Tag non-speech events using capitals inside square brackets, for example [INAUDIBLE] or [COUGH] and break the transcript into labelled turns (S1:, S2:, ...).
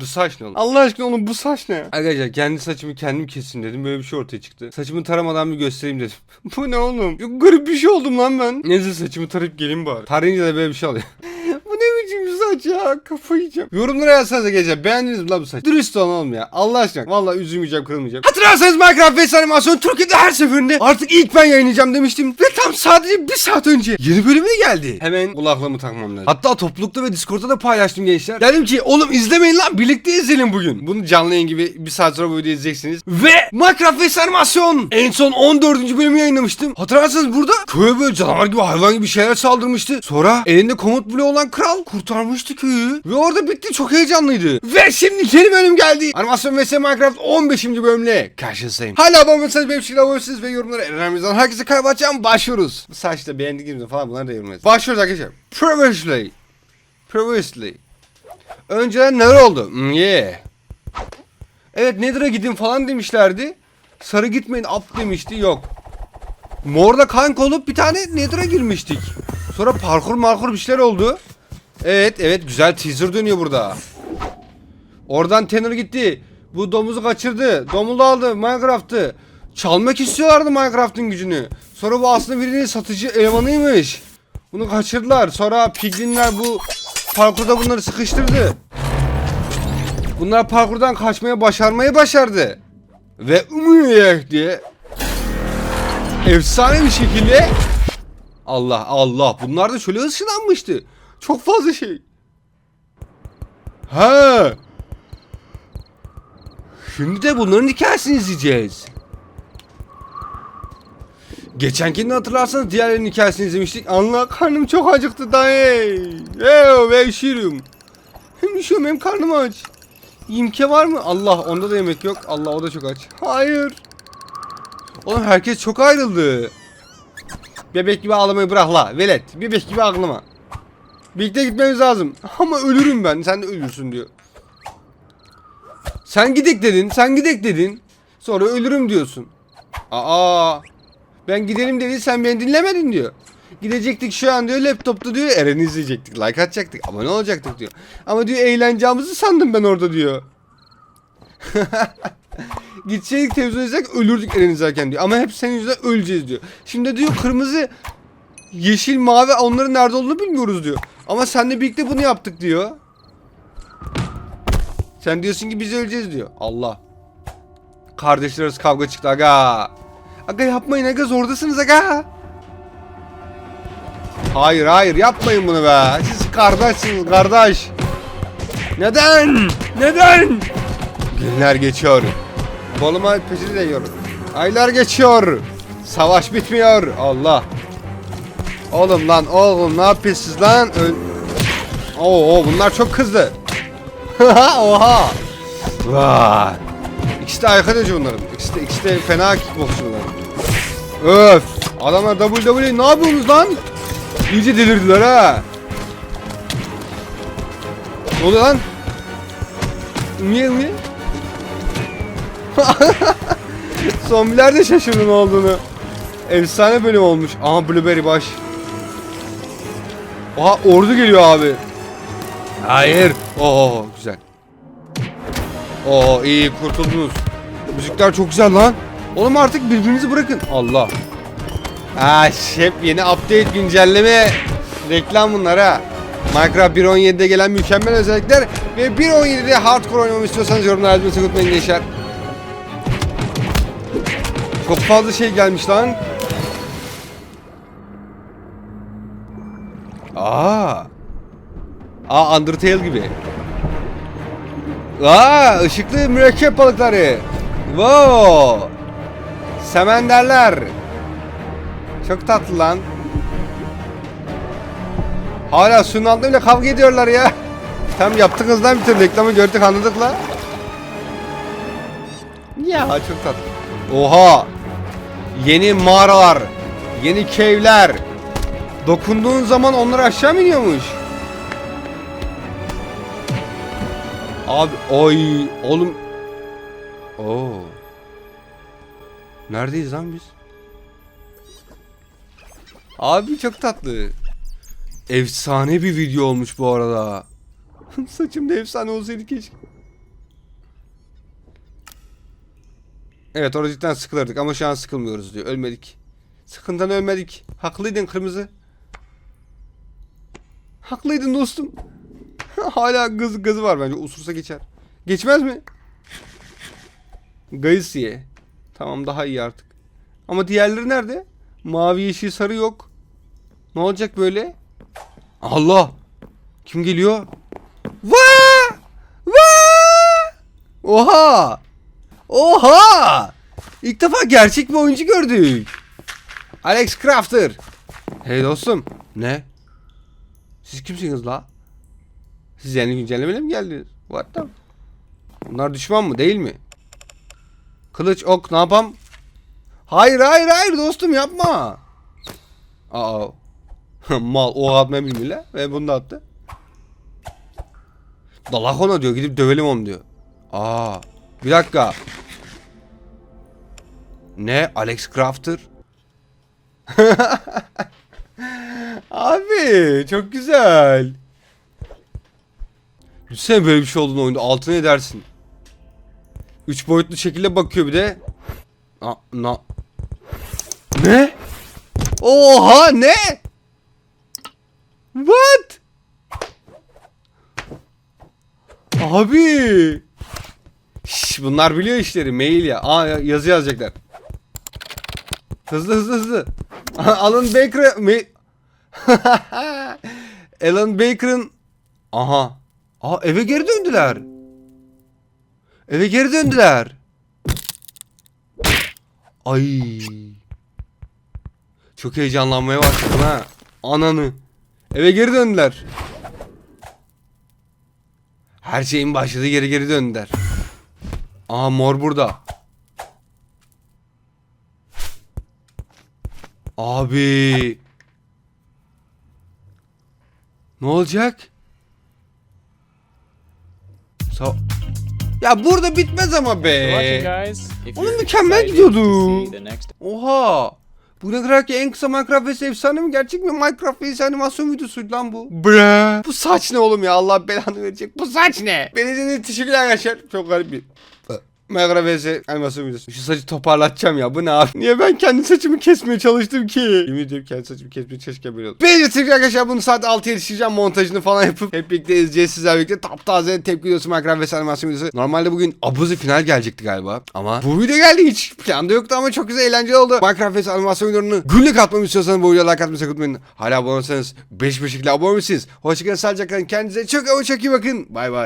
S1: Bu saç ne oğlum? Allah aşkına oğlum bu saç ne? Arkadaşlar kendi saçımı kendim keseyim dedim. Böyle bir şey ortaya çıktı. Saçımı taramadan bir göstereyim dedim. bu ne oğlum? Çok garip bir şey oldum lan ben. Neyse saçımı tarayıp geleyim bari. Tarayınca da böyle bir şey oluyor. [LAUGHS] bu ne biçim bir saç Kafayı yiyeceğim. Yorumlara yazsanıza geçeceğim. Beğendiniz mi lan bu saç? Dürüst oğlum ya. Allah aşkına. Vallahi üzülmeyeceğim, kırılmayacağım. Hatırlarsanız Minecraft vs animasyon Türkiye'de her seferinde artık ilk ben yayınlayacağım demiştim. Ve tam sadece bir saat önce yeni bölümü geldi. Hemen kulaklığımı takmam lazım. Hatta toplulukta ve Discord'da da paylaştım gençler. Dedim ki oğlum izlemeyin lan birlikte izleyelim bugün. Bunu canlı yayın gibi bir saat sonra bu videoyu izleyeceksiniz. Ve Minecraft vs animasyon en son 14. bölümü yayınlamıştım. Hatırlarsanız burada köye böyle canavar gibi hayvan gibi şeyler saldırmıştı. Sonra elinde komut bloğu olan kral kurtarmıştı köyü. Ve orada bitti çok heyecanlıydı. Ve şimdi yeni bölüm geldi. Animasyon vs Minecraft 15. bölümle karşınızdayım. Hala abone olmasanız benim için abone olursunuz ve yorumlara Eren'imizden herkese kaybedeceğim. Başlıyoruz. Bu saçta beğendiğiniz falan bunları da yorumlayın. Başlıyoruz arkadaşlar. Previously. Previously. Önceden neler oldu? Hmm, yeah. Evet Nether'a gidin falan demişlerdi. Sarı gitmeyin up demişti yok. Morda kanka olup bir tane Nether'a girmiştik. Sonra parkur markur bir şeyler oldu. Evet evet güzel teaser dönüyor burada. Oradan Tanner gitti. Bu domuzu kaçırdı. Domuz aldı Minecraft'ı. Çalmak istiyorlardı Minecraft'ın gücünü. Sonra bu aslında birinin satıcı elemanıymış. Bunu kaçırdılar. Sonra piglinler bu parkurda bunları sıkıştırdı. Bunlar parkurdan kaçmaya başarmayı başardı. Ve umuyeh diye efsane bir şekilde Allah Allah bunlar da şöyle ışınlanmıştı. Çok fazla şey. Ha. Şimdi de bunların hikayesini izleyeceğiz. Geçenkini hatırlarsanız diğerlerinin hikayesini izlemiştik. Allah karnım çok acıktı dayı. Eee ve üşüyorum. Hem üşüyorum hem karnım aç. İmke var mı? Allah onda da yemek yok. Allah o da çok aç. Hayır. Oğlum herkes çok ayrıldı. Bebek gibi ağlamayı bırak la. Velet. Bebek gibi ağlama. Birlikte gitmemiz lazım. Ama ölürüm ben. Sen de ölürsün diyor. Sen gidek dedin. Sen gidek dedin. Sonra ölürüm diyorsun. Aa. Ben gidelim dedi sen beni dinlemedin diyor. Gidecektik şu an diyor laptopta diyor Eren'i izleyecektik like atacaktık ama ne olacaktık diyor. Ama diyor eğleneceğimizi sandım ben orada diyor. [LAUGHS] Gitseydik televizyon izlerken ölürdük Eren izlerken diyor. Ama hep senin yüzünden öleceğiz diyor. Şimdi diyor kırmızı, yeşil, mavi onların nerede olduğunu bilmiyoruz diyor. Ama seninle birlikte bunu yaptık diyor. Sen diyorsun ki biz öleceğiz diyor. Allah. Kardeşler arası kavga çıktı aga. Aga yapmayın aga zordasınız aga. Hayır hayır yapmayın bunu be. Siz kardeşsiniz kardeş. Neden? Neden? Günler geçiyor. Boluma peşini değiyor. Aylar geçiyor. Savaş bitmiyor. Allah. Oğlum lan oğlum ne yapıyorsunuz lan? Öl Oo, bunlar çok kızdı. [LAUGHS] Oha. Vay. İkisi de edici bunların. İkisi de, ikisi de fena kickboxçu bunlar. Öf. Adamlar WWE ne yapıyorsunuz lan? İyice delirdiler ha. Ne oluyor lan? Niye niye? [LAUGHS] Zombiler de şaşırdı ne olduğunu. Efsane bölüm olmuş. Aha Blueberry baş. Oha ordu geliyor abi. Hayır. Oo güzel. Oo iyi kurtuldunuz. Müzikler çok güzel lan. Oğlum artık birbirinizi bırakın. Allah. Ha şef yeni update güncelleme reklam bunlar ha. Minecraft 1.17'de gelen mükemmel özellikler ve 1.17'de hardcore oynamamı istiyorsanız yorumlara yazmayı unutmayın gençler. Çok fazla şey gelmiş lan. Aa. Aa Undertale gibi. Aa ışıklı mürekkep balıkları. Wow. Semenderler. Çok tatlı lan. Hala suyun altında bile kavga ediyorlar ya. Tam yaptığınız lan bir reklamı gördük anladık la. Ya çok tatlı. Oha. Yeni mağaralar. Yeni cave'ler. Dokunduğun zaman onlar aşağı mı iniyormuş? Abi oy oğlum. Oo. Neredeyiz lan biz? Abi çok tatlı. Efsane bir video olmuş bu arada. [LAUGHS] Saçım da efsane olsaydı keşke. Evet orada cidden sıkılırdık ama şu an sıkılmıyoruz diyor. Ölmedik. Sıkıntıdan ölmedik. Haklıydın kırmızı. Haklıydın dostum. [LAUGHS] Hala gız gazı var bence. Usursa geçer. Geçmez mi? Gaysiye. Tamam daha iyi artık. Ama diğerleri nerede? Mavi, yeşil, sarı yok. Ne olacak böyle? Allah! Kim geliyor? Vaa! Vaa! Oha! Oha! İlk defa gerçek bir oyuncu gördük. Alex Crafter. Hey dostum. Ne? Siz kimsiniz la? Siz yeni güncellemeyle mi geldiniz? What the? Bunlar düşman mı değil mi? Kılıç ok ne yapam? Hayır hayır hayır dostum yapma. Aa. [LAUGHS] Mal o atmayı bilmiyorlar ve bunu da attı. Dalak ona diyor gidip dövelim onu diyor. Aa. Bir dakika. Ne? Alex Crafter? [LAUGHS] Abi çok güzel. Düşünsene böyle bir şey olduğunu oyunda altına edersin. Üç boyutlu şekilde bakıyor bir de. Na, na. Ne? Oha ne? What? Abi. Şş, bunlar biliyor işleri mail ya. Aa ya- yazı yazacaklar. Hızlı hızlı hızlı. [LAUGHS] Alan Baker mail. [LAUGHS] Alan Baker'ın Aha. Aa eve geri döndüler. Eve geri döndüler. Ay. Çok heyecanlanmaya başladım ha. Ananı. Eve geri döndüler. Her şeyin başladığı yere geri döndüler. Aha mor burada. Abi. Ne olacak? Sa- ya burada bitmez ama be.
S2: you're
S1: mükemmel gidiyordu. Oha. Bugüne kadarki en kısa Minecraft vs efsane mi? Gerçek mi? Minecraft vs animasyon videosuydu lan bu. Bre. Bu saç ne oğlum ya? Allah belanı verecek. Bu saç ne? Beni izlediğiniz için teşekkürler arkadaşlar. Çok garip bir. Vs animasyon videosu. Şu saçı toparlatacağım ya. Bu ne abi? Niye ben kendi saçımı kesmeye çalıştım ki? Yemin ediyorum kendi saçımı kesmeye keşke böyle oldu. Beni teşekkür arkadaşlar. Bunu saat 6'ya yetiştireceğim. Montajını falan yapıp hep birlikte izleyeceğiz sizlerle birlikte. Taptaze tepki videosu vs animasyon videosu. Normalde bugün abuzi final gelecekti galiba. Ama bu video geldi hiç. Planda yoktu ama çok güzel eğlenceli oldu. Minecraft animasyon videolarını günlük atmamı istiyorsanız bu videoya like atmayı sakın unutmayın. Hala abone olsanız 5 bir şekilde abone olmuşsunuz. Hoşçakalın. Sağlıcakla. Kendinize çok ama çok iyi bakın. Bay bay.